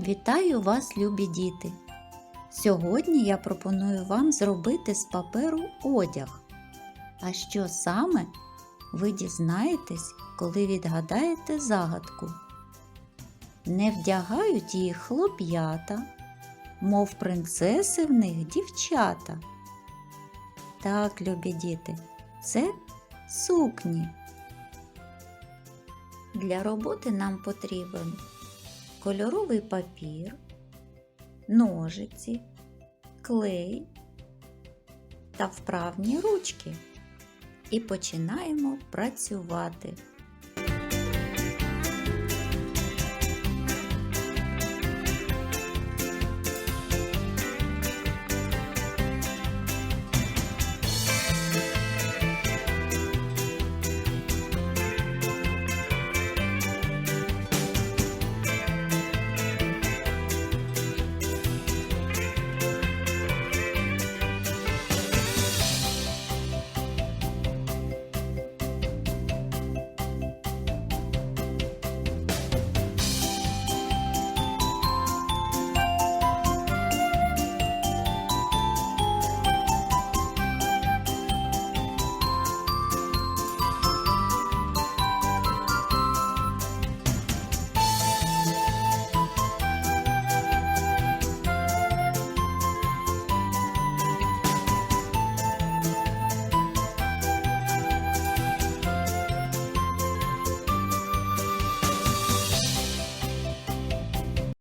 Вітаю вас, любі діти! Сьогодні я пропоную вам зробити з паперу одяг. А що саме ви дізнаєтесь, коли відгадаєте загадку. Не вдягають їх хлоп'ята, мов принцеси в них дівчата. Так, любі діти, це сукні. Для роботи нам потрібен кольоровий папір, ножиці, клей та вправні ручки. І починаємо працювати.